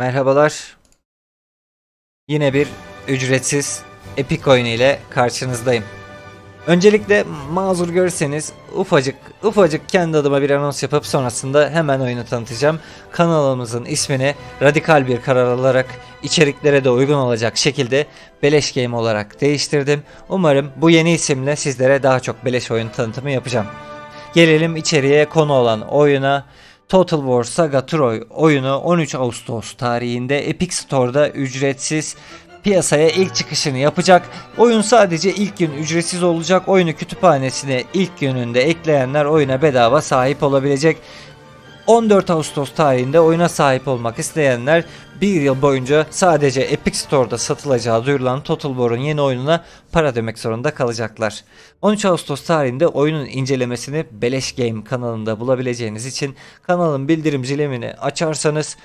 Merhabalar. Yine bir ücretsiz Epic oyunu ile karşınızdayım. Öncelikle mazur görürseniz ufacık ufacık kendi adıma bir anons yapıp sonrasında hemen oyunu tanıtacağım. Kanalımızın ismini radikal bir karar alarak içeriklere de uygun olacak şekilde Beleş Game olarak değiştirdim. Umarım bu yeni isimle sizlere daha çok beleş oyun tanıtımı yapacağım. Gelelim içeriye konu olan oyuna. Total War Saga Troy oyunu 13 Ağustos tarihinde Epic Store'da ücretsiz piyasaya ilk çıkışını yapacak. Oyun sadece ilk gün ücretsiz olacak. Oyunu kütüphanesine ilk gününde ekleyenler oyuna bedava sahip olabilecek. 14 Ağustos tarihinde oyuna sahip olmak isteyenler bir yıl boyunca sadece Epic Store'da satılacağı duyurulan Total War'un yeni oyununa para ödemek zorunda kalacaklar. 13 Ağustos tarihinde oyunun incelemesini Beleş Game kanalında bulabileceğiniz için kanalın bildirim zilimini açarsanız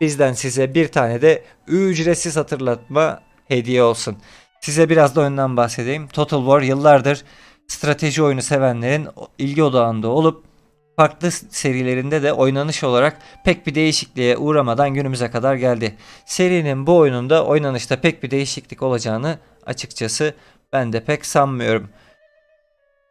bizden size bir tane de ücretsiz hatırlatma hediye olsun. Size biraz da oyundan bahsedeyim. Total War yıllardır strateji oyunu sevenlerin ilgi odağında olup farklı serilerinde de oynanış olarak pek bir değişikliğe uğramadan günümüze kadar geldi. Serinin bu oyununda oynanışta pek bir değişiklik olacağını açıkçası ben de pek sanmıyorum.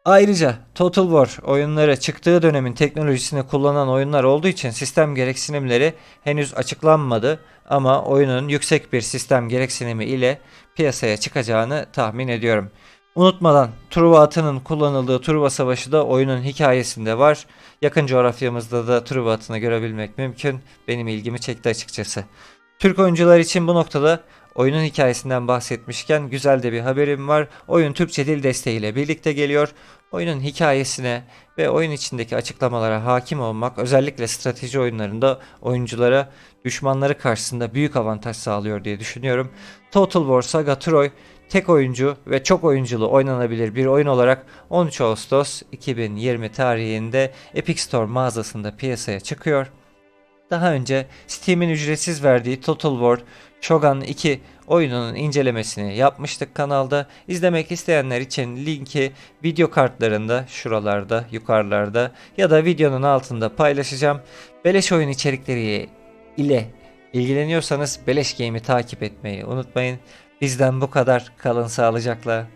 Ayrıca Total War oyunları çıktığı dönemin teknolojisini kullanan oyunlar olduğu için sistem gereksinimleri henüz açıklanmadı ama oyunun yüksek bir sistem gereksinimi ile piyasaya çıkacağını tahmin ediyorum. Unutmadan Truva atının kullanıldığı Truva Savaşı da oyunun hikayesinde var. Yakın coğrafyamızda da Truva atını görebilmek mümkün. Benim ilgimi çekti açıkçası. Türk oyuncular için bu noktada oyunun hikayesinden bahsetmişken güzel de bir haberim var. Oyun Türkçe dil desteğiyle birlikte geliyor. Oyunun hikayesine ve oyun içindeki açıklamalara hakim olmak özellikle strateji oyunlarında oyunculara düşmanları karşısında büyük avantaj sağlıyor diye düşünüyorum. Total War Saga Troy tek oyuncu ve çok oyunculu oynanabilir bir oyun olarak 13 Ağustos 2020 tarihinde Epic Store mağazasında piyasaya çıkıyor. Daha önce Steam'in ücretsiz verdiği Total War Shogun 2 oyununun incelemesini yapmıştık kanalda. İzlemek isteyenler için linki video kartlarında şuralarda yukarılarda ya da videonun altında paylaşacağım. Beleş oyun içerikleri ile ilgileniyorsanız Beleş Game'i takip etmeyi unutmayın. Bizden bu kadar kalın sağlıcakla.